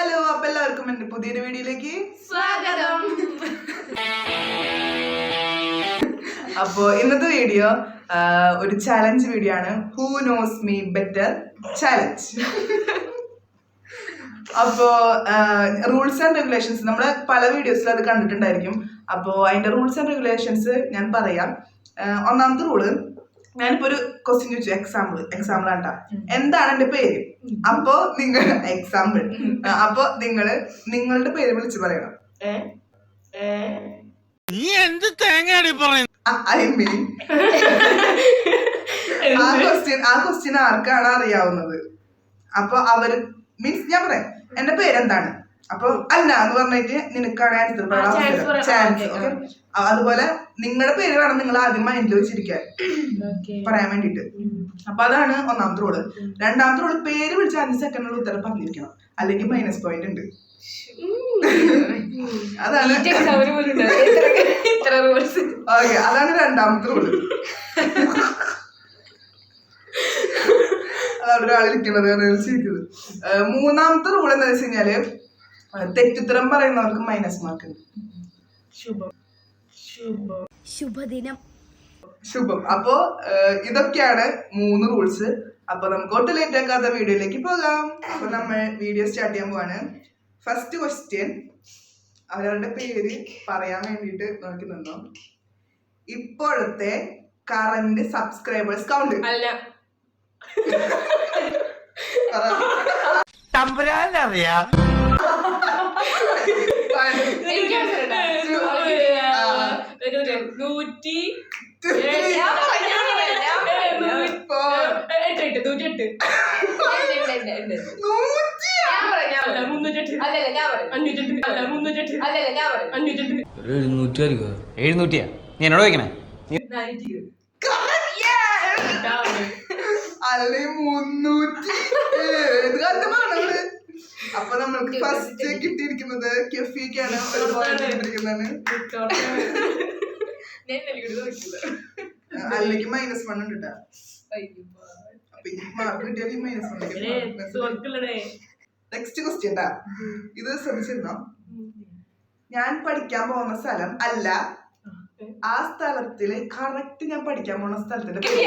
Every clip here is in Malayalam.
ഹലോ അപ്പൊ എല്ലാവർക്കും എന്റെ പുതിയൊരു വീഡിയോയിലേക്ക് സ്വാഗതം. അപ്പോ ഇന്നത്തെ വീഡിയോ ഒരു ചാലഞ്ച് വീഡിയോ ആണ്. Who knows me better challenge അപ്പോ റൂൾസ് ആൻഡ് റെഗുലേഷൻസ് നമ്മൾ പല വീഡിയോസിൽ അത് കണ്ടിട്ടുണ്ടായിരിക്കും. അപ്പോ അതിന്റെ റൂൾസ് ആൻഡ് റെഗുലേഷൻസ് ഞാൻ പറയാം. ഒന്നാമത്തെ റൂൾ ഞാനിപ്പോ ഒരു ക്വസ്റ്റ്യൻ ചോദിച്ചു എക്സാമ്പിൾ എക്സാമ്പിൾ ആണ്ടാ എന്താണ് എന്റെ പേര്? അപ്പോ നിങ്ങൾ എക്സാമ്പിൾ അപ്പൊ നിങ്ങൾ നിങ്ങളുടെ പേര് വിളിച്ച് പറയണം. നീ എന്ത് തേങ്ങയാടി പറയുന്നത് ഐ മീൻ ആ ക്വസ്റ്റ്യൻ ആ ക്വസ്റ്റ്യൻ ആർക്കാണ് അറിയാവുന്നത്? അപ്പൊ അവർ മീൻസ് ഞാൻ പറയാം. എന്റെ പേരെന്താണ്? അപ്പൊ അല്ല എന്ന് പറഞ്ഞിട്ട് നിനക്കാണ് ആൻസർ ചാൻസ് ഓക്കെ അതുപോലെ നിങ്ങളുടെ പേര് വേണം നിങ്ങൾ ആദ്യം മൈൻഡിൽ വെച്ചിരിക്കാൻ. പറയാൻ വേണ്ടിട്ട് അപ്പൊ അതാണ് ഒന്നാമത്തെ റോൾ രണ്ടാമത്തെ റോൾ പേര് വിളിച്ചാൽ അഞ്ച് സെക്കൻഡിനുള്ള ഉത്തരം പറഞ്ഞിരിക്കണം അല്ലെങ്കിൽ മൈനസ് പോയിന്റ് ഉണ്ട്. അതാണ്. ഓക്കെ അതാണ് രണ്ടാമത്തെ റോൾ അതാണ് ഒരാൾ ഇരിക്കണത് ചിരിക്കുന്നത് ഏഹ് മൂന്നാമത്തെ റൂൾ എന്താ വെച്ച് കഴിഞ്ഞാൽ തെറ്റുത്തരം പറയുന്നവർക്ക് മൈനസ് മാർക്ക് ഉണ്ട്. ശുഭം. ശുഭം. ശുഭദിനം. ശുഭം. അപ്പോ ഇതൊക്കെയാണ് മൂന്ന് റൂൾസ് അപ്പൊ നമുക്ക് ഒട്ടും ലേറ്റ് ആക്കാത്ത വീഡിയോയിലേക്ക് പോകാം. അപ്പൊ നമ്മൾ വീഡിയോ സ്റ്റാർട്ട് ചെയ്യാൻ പോവാണ്. ഫസ്റ്റ് ക്വസ്റ്റ്യൻ അവരവരുടെ പേര് പറയാൻ വേണ്ടിട്ട് നോക്കി നിന്നു. ഇപ്പോഴത്തെ കറന്റ് സബ്സ്ക്രൈബേഴ്സ് കൗണ്ട് അല്ല. തമ്പുരാനറിയാ. ആയിരിക്കും? എഴുന്നൂറ്റിയാ? നീ എന്നോട് ചോദിക്കണേ? അല്ലെ മുന്നൂറ്റി. അപ്പൊ നമ്മൾക്ക് ഫസ്റ്റ് കിട്ടിയിരിക്കുന്നത് കെഫിക്കാണ്. അല്ലെങ്കിൽ മൈനസ് വൺ ഉണ്ട് കേട്ടോ mark minus one next question ഇത് ശ്രമിച്ചിരുന്നോ? ഞാൻ പഠിക്കാൻ പോകുന്ന സ്ഥലം അല്ല. ആ സ്ഥലത്തിൽ കറക്റ്റ് ഞാൻ പഠിക്കാൻ പോണ സ്ഥലത്തിന്റെ പേര്.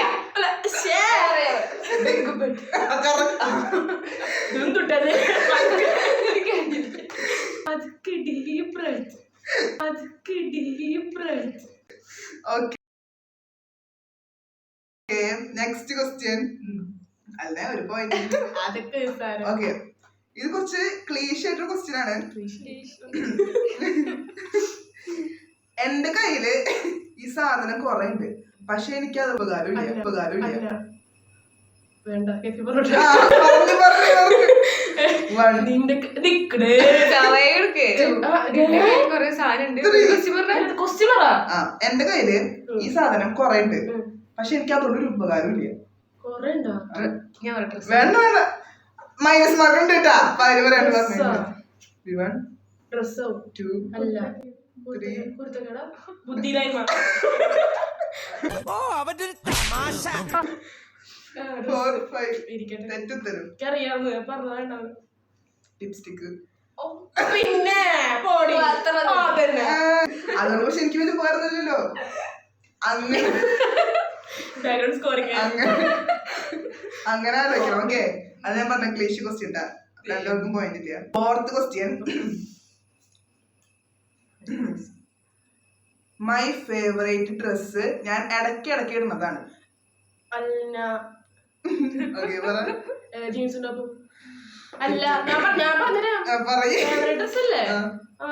ഡിഗ്രി പ്രവർത്തി Correct. ഡിഗ്രി അതൊക്കെ ഓക്കെ നെക്സ്റ്റ് ക്വസ്റ്റ്യൻ അല്ല? ഒരു പോയിന്റ് അതൊക്കെ നിസ്സാരം. ഓക്കെ ഇത് കുറച്ച് ക്ലീഷ് ക്വസ്റ്റ്യൻ ആണ്. എന്റെ കയ്യിൽ ഈ സാധനം കുറെ ഉണ്ട് പക്ഷെ എനിക്ക് അത് ഉപകാരമില്ല. ഉപകാരമില്ല. വേണ്ട നിന്റെ എന്റെ കയ്യിൽ ഈ സാധനം കൊറേ ഉണ്ട്. പക്ഷെ എനിക്ക് അതുകൊണ്ട് ഒരു ഉപകാരം ഇല്ല വേണ്ട വേണ്ട. മൈനസ് മാർക്ക് ഉണ്ട് കേട്ടാ പറയാണ്ട് പറഞ്ഞു വൺ ഓ? ടു അല്ല. Three. കുരുത്തക്കേടാ? ബുദ്ധിയില്ലായ്മ. ഓ അവന്റെ തമാശ. ഫോർ ഫൈവ് ഇരിക്കട്ടെ. തെറ്റുത്തരും. എനിക്കറിയാവുന്ന പറഞ്ഞതുണ്ടാവും ലിപ്സ്റ്റിക്ക് പിന്നെ പോടി അതന്നെ. അതുകൊണ്ട് പക്ഷെ എനിക്ക് വലിയ ഉപകാരമൊന്നുമില്ലല്ലോ. അങ്ങനെ ബാക്ക്ഗ്രൗണ്ട് സ്കോറിങ് അങ്ങനെ അങ്ങനെ ആലോചിക്കണം. ഓക്കെ അത് ഞാൻ പറഞ്ഞ ക്ലേശ് ക്വസ്റ്റ്യൻ ഉണ്ടാ രണ്ടുപേർക്കും പോയിന്റ് ഇല്ല. Fourth question my favourite dress ഞാൻ ഇടയ്ക്ക് ഇടയ്ക്ക് ഇടുന്നതാണ്. അല്ല ജീൻസ് അല്ല ഞാൻ ഞാൻ പറഞ്ഞുതരാം ഡ്രസ് അല്ലേ? ആ. ആ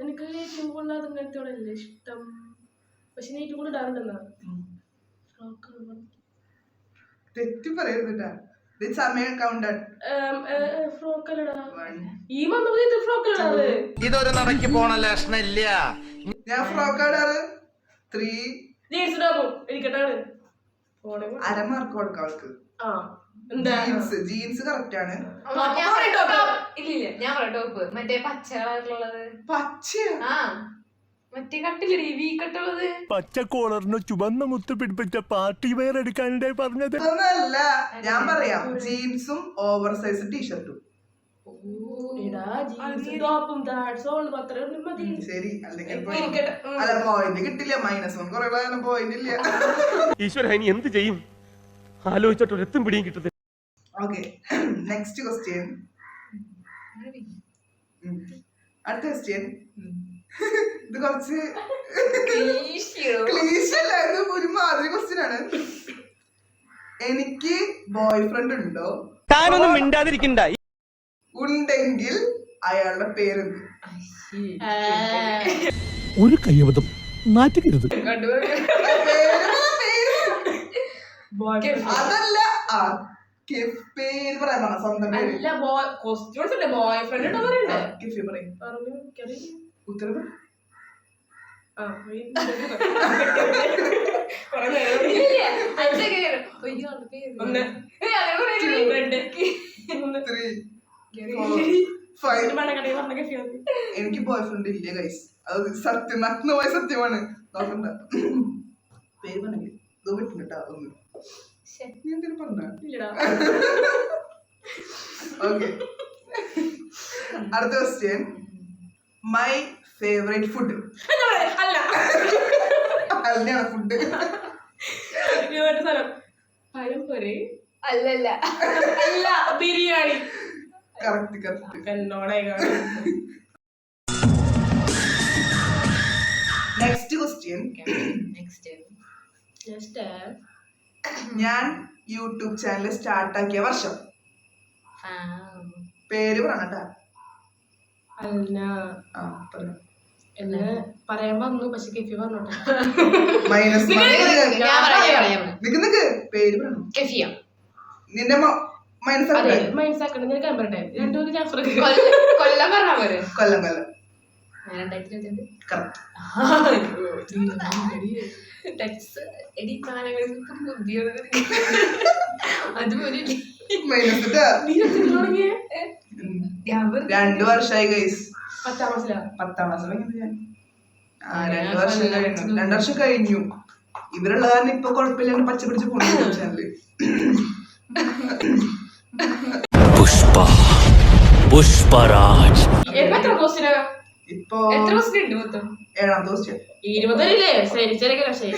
എനിക്ക് ഏറ്റവും കൂടുതൽ അങ്ങനത്തോടല്ലേ ഇഷ്ടം? പക്ഷെ നീ ഏറ്റവും കൂടുതൽ ഇടാറുണ്ടെന്നാ. തെറ്റി പറയരുത് ഇതൊരു നടക്ക് പോണ ലക്ഷണില്ല. ഞാൻ ഫ്രോക്ക് ഇടാറ്? ത്രീ ജീൻസ് പോണേ പോ. അരമാർക്ക് കൊടുക്കാം അവൾക്ക്. ജീൻസ് ജീൻസ് കറക്റ്റ് ആണ്. ഞാൻ പറയ് ടോപ്പ്. ഇല്ലില്ല ഞാൻ പറയാം ടോപ്പ് മറ്റേ പച്ച കളറിലുള്ളത്. പച്ച? ആ മറ്റേ വി കട്ടുള്ളത് പച്ച കോളറിന് ചുവന്ന മുത്ത് പിടിപ്പിച്ച പാർട്ടി വെയർ എടുക്കാനിടെ പറഞ്ഞത്. അതല്ല ഞാൻ പറയാം ജീൻസും ഓവർ സൈസ് ടീഷർട്ടും ശരി. അല്ലെങ്കിൽ കിട്ടില്ല മൈനസ് പോയിന്റ് ഇല്ല. ഈശ്വര ഇനി എന്ത് ചെയ്യും? ആലോചിച്ചിട്ട് എത്തും പിടിയും കിട്ടത്തില്ല. ഓക്കെ നെക്സ്റ്റ് ക്വസ്റ്റ്യൻ അടുത്ത ക്വസ്റ്റ്യൻ ഇത് കുറച്ച് ക്ലീശല്ലായിരുന്നു അല്ല ഒരു മാതിരി ക്വസ്റ്റ്യൻ ആണ്. എനിക്ക് ബോയ് ഫ്രണ്ട് ഉണ്ടോ? താനൊന്നും മിണ്ടാതിരിക്കണ്ട. ഉണ്ടെങ്കിൽ അയാളുടെ പേര് ഒരു കയ്യബദ്ധം. നാറ്റുകരുത്. അതല്ല. ആ പേര് പറയാൻ പറഞ്ഞ സ്വന്തം പേര്. അല്ല ബോയ് ഉണ്ട് ബോയ് ഫ്രണ്ട് ഉണ്ടോ പറയണ്ടേ? കിഫി പറയും. ഉത്തരവ്. എനിക്ക് ബോയ് ഫ്രണ്ട് ഇല്ല ഗൈസ് അത് സത്യം നഗ്നമായ സത്യമാണ്. നോക്കണ്ട. പേര് പറഞ്ഞു ഇത് വിട്ടിട്ടാ കേട്ടോ ഒന്ന്. നീ എന്തിനു പറഞ്ഞ? ഓക്കെ. അടുത്ത ക്വസ്റ്റ്യൻ മൈ ഫേവറേറ്റ് ഫുഡ്? അല്ല അല്ലാണ് ഫുഡ് സാധനം പഴംപൊരി. അല്ലല്ല അല്ല. ബിരിയാണി. കറക്റ്റ് കറക്റ്റ് എന്നോടെ നെക്സ്റ്റ് ക്വസ്റ്റ്യൻ ജസ്റ്റ് ഞാൻ യൂട്യൂബ് ചാനൽ സ്റ്റാർട്ടാക്കിയ വർഷം. പേര് പറഞ്ഞട്ടാ? എന്ന് പറയാൻ വന്നു പക്ഷെ കെഫി പറഞ്ഞോട്ടെ. മൈനസ് നിക്ക് നിക്ക് പേര് പറഞ്ഞു. കെഫിയ. നിന്റെ മൈനസ് മൈനസ് ആക്കണം ഞാൻ കൊല്ലം പറഞ്ഞാ പോരെ. കൊല്ലം കൊല്ലം. രണ്ടായിരത്തി ഇരുപത്തിരണ്ട് ടെക്സ് എടി കാലങ്ങൾക്ക് അതുപോലെ രണ്ടു വർഷമായി ഗൈസ് പത്താം ആ രണ്ടു വർഷം കഴിഞ്ഞു. രണ്ടു വർഷം കഴിഞ്ഞു. ഇവരുള്ള കാരണം ഇപ്പൊ കുഴപ്പമില്ലാണ്ട് പച്ച പിടിച്ച് പോണു ചാനൽ പുഷ്പ. പുഷ്പരാജ്. എത്ര ക്വസ്റ്റിനാ ഇപ്പൊ എത്ര ദിവസം ഉണ്ട് മൊത്തം? ഏഴാമത്തെ ക്വസ്റ്റ്യൻ ഇരുപതല്ലേ ശരി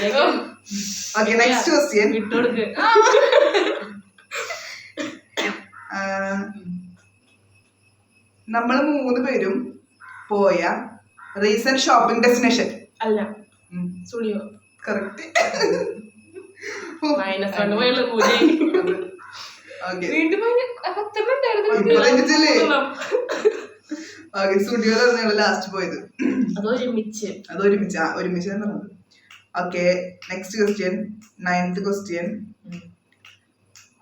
ഓക്കെ നെക്സ്റ്റ് ക്വസ്റ്റ്യൻ വിട്ടുകൊടുക്ക് നമ്മൾ മൂന്ന് പേരും പോയ റീസെന്റ് ഷോപ്പിംഗ് ഡെസ്റ്റിനേഷൻ. അല്ല സുളിയോ കറക്റ്റ് മൈനസ് വൺ പോയുള്ള പൂജ. ഓക്കെ വീണ്ടും പത്തെണ്ണം ഉണ്ടായിരുന്നു സ്റ്റുഡിയോയിലാണ് ലാസ്റ്റ് പോയത്. അതൊരുമിച്ച്. അതൊരുമിച്ച്. അത് ഒരുമിച്ച് ആ, ഒരുമിച്ച് തന്നെ പറഞ്ഞത് okay next question ninth question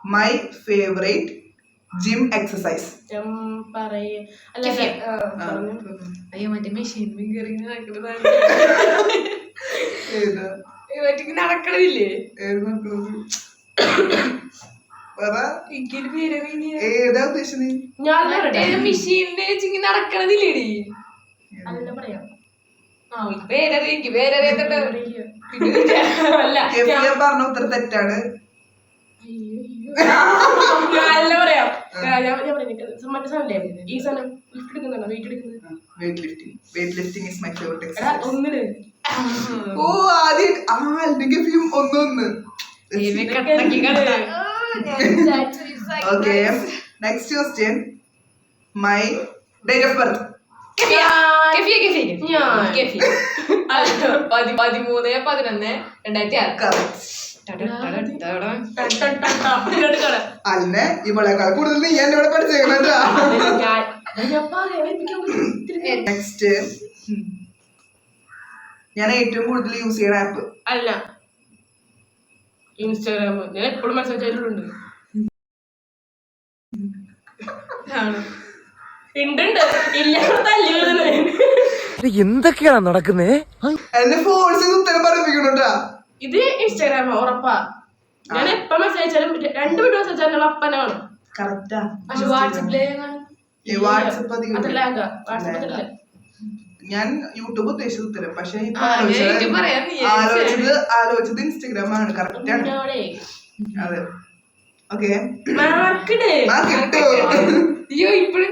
my favourite gym exercise. അയ്യോ മറ്റേ മെഷീൻ കയറി നടക്കണതില്ലേ ഏത് ഞാൻ? മെഷീനിന്റെ വെച്ചിങ്ങനെ നടക്കണതില്ലേടി. അല്ല പറയാം. എനിക്ക് പറഞ്ഞ ഉത്തരം തെറ്റാണ്. അല്ല പറയാം. മറ്റേ സാധനം ഈ സാധനം ലിഫ്റ്റ് എടുക്കുന്നുണ്ടോ വെയിറ്റ് എടുക്കുന്നത് weight lifting weight lifting is my favourite exercise ഓ ആദ്യം ആ അല്ലെങ്കിൽ okay next question my date of birth പതിമൂന്ന് പതിനൊന്ന് രണ്ടായിരത്തി ആറ് അന്നെ ഇവളെക്കാൾ കൂടുതൽ നീ എന്നെ ഇവിടെ പഠിച്ചേക്കണ ഞാൻ. ഞാൻ പറയാം എനിക്ക് ഇത്തിരി നെക്സ്റ്റ് ഞാൻ ഏറ്റവും കൂടുതൽ യൂസ് ചെയ്യുന്ന ആപ്പ് അല്ല ഇൻസ്റ്റാഗ്രാം. ഞാൻ എപ്പോഴും മെസ്സേജ് ആയിട്ടുണ്ട് ഉണ്ട് ഉണ്ട് ഇല്ല തല്ലി എന്തൊക്കെയാണ് നടക്കുന്നത് എന്നെ ഉത്തരം ഇത് ഇൻസ്റ്റാഗ്രാം ഉറപ്പാ. ഞാൻ എപ്പോ മെസ്സേജ് അയച്ചാലും രണ്ട് മിനിറ്റ് മെസ്സേജ് അയച്ചാലും അപ്പനാണ് കറക്റ്റാ പക്ഷെ വാട്സപ്പിൽ ഈ വാട്സപ്പ് ഞാൻ യൂട്യൂബ് ഉദ്ദേശിച്ചത് ഉത്തരം പക്ഷെ ഇപ്പൊ ആലോചിച്ചത് ആലോചിച്ചത് ഇൻസ്റ്റഗ്രാം ആണ് കറക്റ്റ് ആണ്. അതെ. ഓക്കെ. മാർക്കിടേ കിട്ടും അയ്യോ ഇപ്പഴും